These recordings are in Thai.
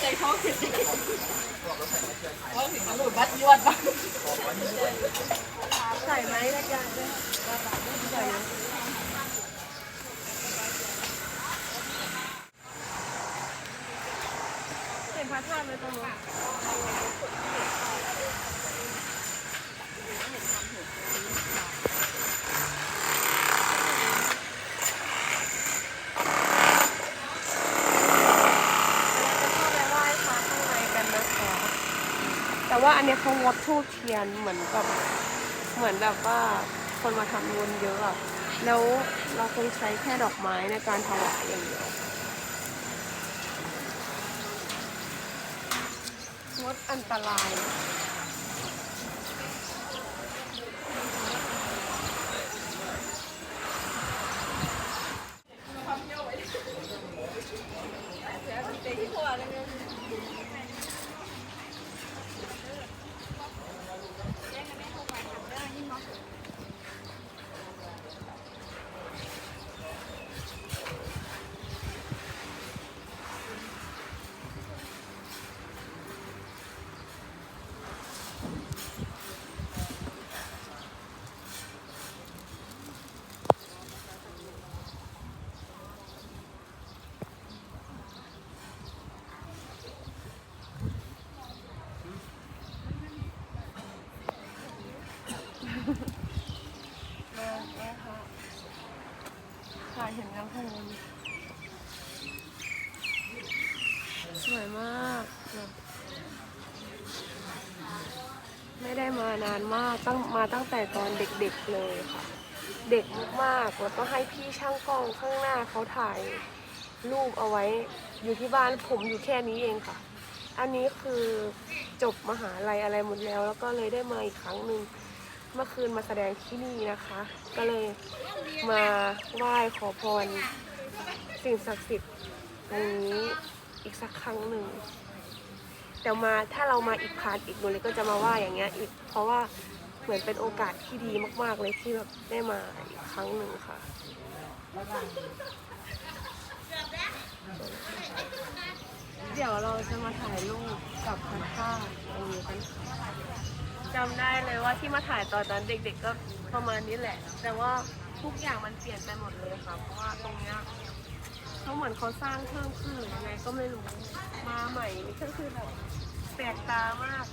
ใจท้องถึงท้องถึงตำรวจบัดยวนปะใส่ไหมระยะด้วยใส่เห็นพระธาตุเลยตรงนู้นเราจะเข้าไปไหว้พระข้างในกันนะคะ แต่ ว่าอันเนี้ยเขางดทูบเทียนเหมือนกับเหมือนแบบว่าคนมาทำบุญเยอะอะแล้วเราคงใช้แค่ดอกไม้ในการถวายอย่างเดียวงดอันตราย ถ่ายเห็นกำแพงสวยมาก ไม่ได้มานานมากตั้งมาตั้งแต่ตอนเด็กๆเลยค่ะ เด็กมากๆแล้วก็ให้พี่ช่างกล้องข้างหน้าเขาถ่ายรูปเอาไว้อยู่ที่บ้านผมอยู่แค่นี้เองค่ะ อันนี้คือจบมหาลัยอะไรหมดแล้ว แล้วก็เลยได้มาอีกครั้งหนึ่ง เมื่อคืนมาแสดงที่นี่นะคะ ก็เลยมาไหว้ขอพร สิ่งศักดิ์สิทธิ์ตรงนี้อีกสักครั้งหนึ่งแต่มาถ้าเรามาอีกพาร์ทอีกหนูเลยก็จะมาไหว้อย่างเงี้ยอีกเพราะว่าเหมือนเป็นโอกาสที่ดีมาก ๆ เลยที่แบบได้มาอีกครั้งหนึ่งค่ะ เดี๋ยวเราจะมาถ่ายรูปกับพระธาตุตรงนี้กันค่ะ จำได้เลยว่าที่มาถ่ายตอนนั้นเด็ก ๆ ก็ประมาณนี้แหละ แต่ว่าทุกอย่างมันเปลี่ยนไปหมดเลยค่ะ เพราะว่าตรงเนี้ยเขาเหมือนเขาสร้างเพิ่มขึ้นหรือยังไงก็ไม่รู้ มาใหม่นี่ก็คือแบบแปลกตามาก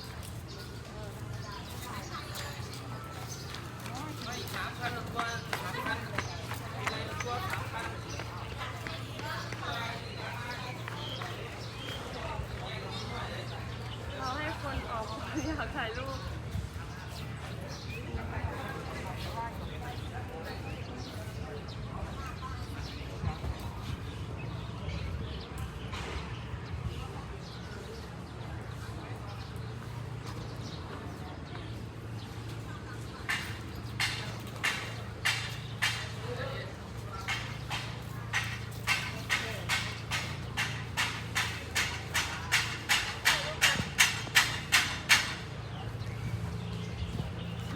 เราให้คนออกอยากถ่ายรูป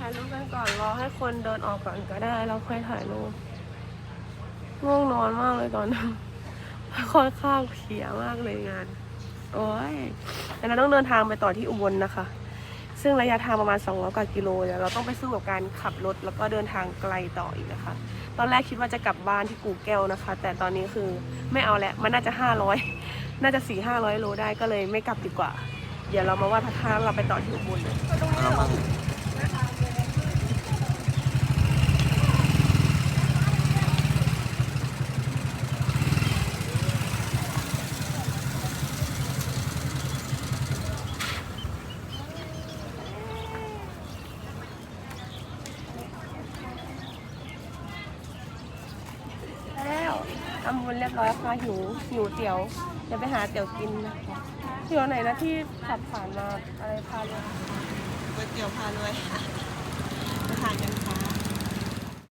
ายรูปกันก่อนรอให้คนเดินออกก่อนก็ได้แล้วค่อยถ่ายรูปง่วงนอนมากเลยตอนนั้ค่อนข้างเพลียมากเลยงาน โอ้ยแต่นั้นต้องเดินทางไปต่อที่อุบลนะคะ ซึ่งระยะทางประมาณ200กว่ากิโลเดี๋ยวเราต้องไปสู้กับการขับรถแล้วก็เดินทางไกลต่ออีกนะคะ ตอนแรกคิดว่าจะกลับบ้านที่กูแก้วนะคะ แต่ตอนนี้คือไม่เอาแล้วมันน่าจะ 500 น่าจะ 4 500 โลได้ก็เลยไม่กลับดีกว่า เดี๋ยวเรามาว่าพระธาตุเราไปต่อที่อุบลเลย เอามั่ง แล้ว ทำบุญเรียบร้อยค่ะหิวหิวเตี๋ยวเดี๋ยวไปหาเตี๋ยวกินนะคะเตี๋ยวไหนนะที่ขับผ่านมาอะไรพาเลยก๋วยเตี๋ยวพารวยค่ะมาทานกันค่ะ